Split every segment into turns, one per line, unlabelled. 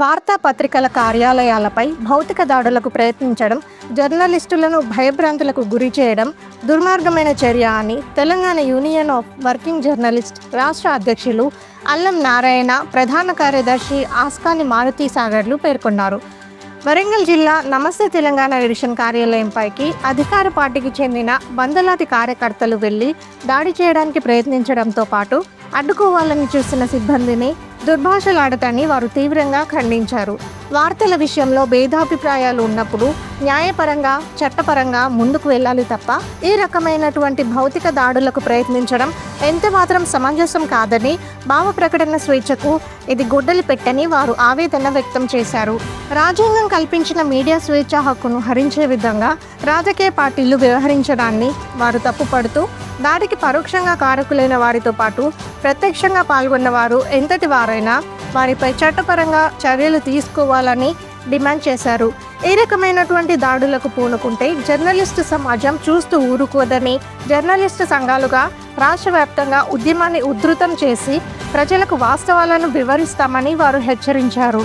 వార్తాపత్రికల కార్యాలయాలపై భౌతిక దాడులకు ప్రయత్నించడం జర్నలిస్టులను భయభ్రాంతులకు గురి చేయడం దుర్మార్గమైన చర్య అని Telangana union of working journalist రాష్ట్ర అధ్యక్షులు అల్లం నారాయణ ప్రధాన కార్యదర్శి ఆస్కాని మారుతి సాగర్లు పేర్కొన్నారు. వరంగల్ జిల్లా నమస్తే తెలంగాణ ఎడిషన్ కార్యాలయంపైకి అధికార పార్టీకి చెందిన వందలాది కార్యకర్తలు వెళ్ళి దాడి చేయడానికి ప్రయత్నించడంతో పాటు అడ్డుకోవాలని చూసిన సిబ్బందిని దుర్భాషలాడతాన్ని వారు తీవ్రంగా ఖండించారు. వార్తల విషయంలో భేదాభిప్రాయాలు ఉన్నప్పుడు న్యాయపరంగా చట్టపరంగా ముందుకు వెళ్ళాలి తప్ప ఈ రకమైనటువంటి భౌతిక దాడులకు ప్రయత్నించడం ఎంతమాత్రం సమంజసం కాదని భావ ప్రకటన స్వేచ్ఛకు ఇది గుడ్డలు పెట్టని వారు ఆవేదన వ్యక్తం చేశారు. రాజ్యాంగం కల్పించిన మీడియా స్వేచ్ఛ హక్కును హరించే విధంగా రాజకీయ పార్టీలు వ్యవహరించడాన్ని వారు తప్పుపడుతూ దాడికి పరోక్షంగా కారకులైన వారితో పాటు ప్రత్యక్షంగా పాల్గొన్న వారు ఎంతటి వారైనా వారిపై చట్టపరంగా చర్యలు తీసుకోవాలని డిమాండ్ చేశారు. ఏ రకమైనటువంటి దాడులకు పూనుకుంటే జర్నలిస్టు సమాజం చూస్తూ ఊరుకోదని జర్నలిస్టు సంఘాలుగా రాష్ట్ర వ్యాప్తంగా ఉద్యమాన్ని ఉధృతం చేసి ప్రజలకు వాస్తవాలను వివరిస్తామని వారు హెచ్చరించారు.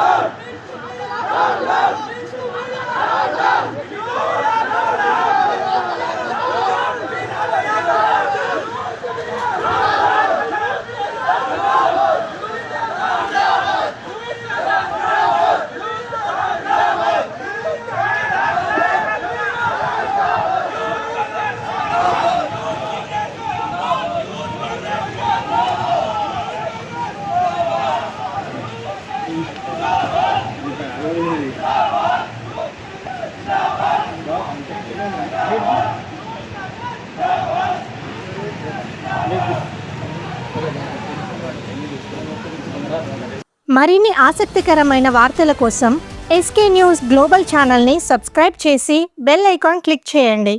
మరిన్ని ఆసక్తికరమైన వార్తల కోసం ఎస్కే న్యూస్ గ్లోబల్ ఛానల్ని సబ్స్క్రైబ్ చేసి బెల్ ఐకాన్ క్లిక్ చేయండి.